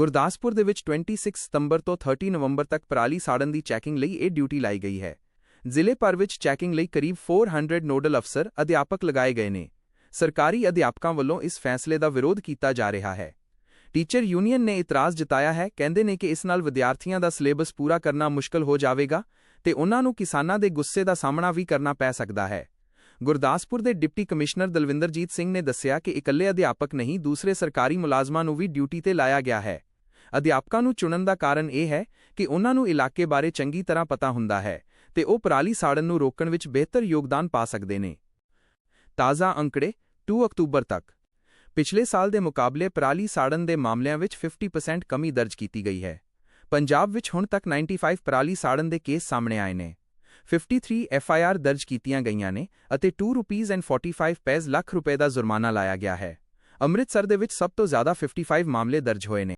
ਗੁਰਦਾਸਪੁਰ ਦੇ ਵਿੱਚ 26 ਸਤੰਬਰ ਤੋਂ 30 ਨਵੰਬਰ ਤੱਕ ਪਰਾਲੀ ਸਾੜਨ ਦੀ ਚੈਕਿੰਗ ਲਈ ਇਹ ਡਿਊਟੀ ਲਾਈ ਗਈ ਹੈ। ਜ਼ਿਲ੍ਹੇ ਭਰ ਵਿੱਚ ਚੈਕਿੰਗ ਲਈ ਕਰੀਬ 400 ਨੋਡਲ ਅਫਸਰ, ਅਧਿਆਪਕ ਲਗਾਏ ਗਏ ਨੇ। ਸਰਕਾਰੀ ਅਧਿਆਪਕਾਂ ਵੱਲੋਂ ਇਸ ਫੈਸਲੇ ਦਾ ਵਿਰੋਧ ਕੀਤਾ ਜਾ ਰਿਹਾ ਹੈ। ਟੀਚਰ ਯੂਨੀਅਨ ਨੇ ਇਤਰਾਜ਼ ਜਤਾਇਆ ਹੈ, ਕਹਿੰਦੇ ਨੇ ਕਿ ਇਸ ਨਾਲ ਵਿਦਿਆਰਥੀਆਂ ਦਾ ਸਿਲੇਬਸ ਪੂਰਾ ਕਰਨਾ ਮੁਸ਼ਕਲ ਹੋ ਜਾਵੇਗਾ ਤੇ ਉਹਨਾਂ ਨੂੰ ਕਿਸਾਨਾਂ ਦੇ ਗੁੱਸੇ ਦਾ ਸਾਹਮਣਾ ਵੀ ਕਰਨਾ ਪੈ ਸਕਦਾ ਹੈ। ਗੁਰਦਾਸਪੁਰ ਦੇ ਡਿਪਟੀ ਕਮਿਸ਼ਨਰ ਦਲਵਿੰਦਰਜੀਤ ਸਿੰਘ ਨੇ ਦੱਸਿਆ ਕਿ ਇਕੱਲੇ ਅਧਿਆਪਕ ਨਹੀਂ, ਦੂਸਰੇ ਸਰਕਾਰੀ ਮੁਲਾਜ਼ਮਾਂ ਨੂੰ ਵੀ ਡਿਊਟੀ ਤੇ ਲਾਇਆ ਗਿਆ ਹੈ। ਅਧਿਆਪਕਾਂ ਨੂੰ ਚੁਣਨ ਦਾ ਕਾਰਨ ਇਹ ਹੈ ਕਿ ਉਹਨਾਂ ਨੂੰ ਇਲਾਕੇ ਬਾਰੇ ਚੰਗੀ ਤਰ੍ਹਾਂ ਪਤਾ ਹੁੰਦਾ ਹੈ ਤੇ ਉਹ ਪਰਾਲੀ ਸਾੜਨ ਨੂੰ ਰੋਕਣ ਵਿੱਚ ਬਿਹਤਰ ਯੋਗਦਾਨ ਪਾ ਸਕਦੇ ਨੇ। ਤਾਜ਼ਾ ਅੰਕੜੇ 2 ਅਕਤੂਬਰ ਤੱਕ। ਪਿਛਲੇ ਸਾਲ ਦੇ ਮੁਕਾਬਲੇ ਪਰਾਲੀ ਸਾੜਨ ਦੇ ਮਾਮਲਿਆਂ ਵਿੱਚ 50% ਕਮੀ ਦਰਜ ਕੀਤੀ ਗਈ ਹੈ। ਪੰਜਾਬ ਵਿੱਚ ਹੁਣ ਤੱਕ 95 ਪਰਾਲੀ ਸਾੜਨ ਦੇ ਕੇਸ ਸਾਹਮਣੇ ਆਏ ਨੇ। 53 ਐਫਆਈਆਰ ਦਰਜ ਕੀਤੀਆਂ ਗਈਆਂ ਨੇ ਅਤੇ 2 ਰੁਪੀਸ ਐਂਡ 45 ਪੈਜ਼ ਲੱਖ ਰੁਪਏ ਦਾ ਜੁਰਮਾਨਾ ਲਾਇਆ ਗਿਆ ਹੈ। ਅੰਮ੍ਰਿਤਸਰ ਦੇ ਵਿੱਚ ਸਭ ਤੋਂ ਜ਼ਿਆਦਾ 55 ਮਾਮਲੇ ਦਰਜ ਹੋਏ ਨੇ।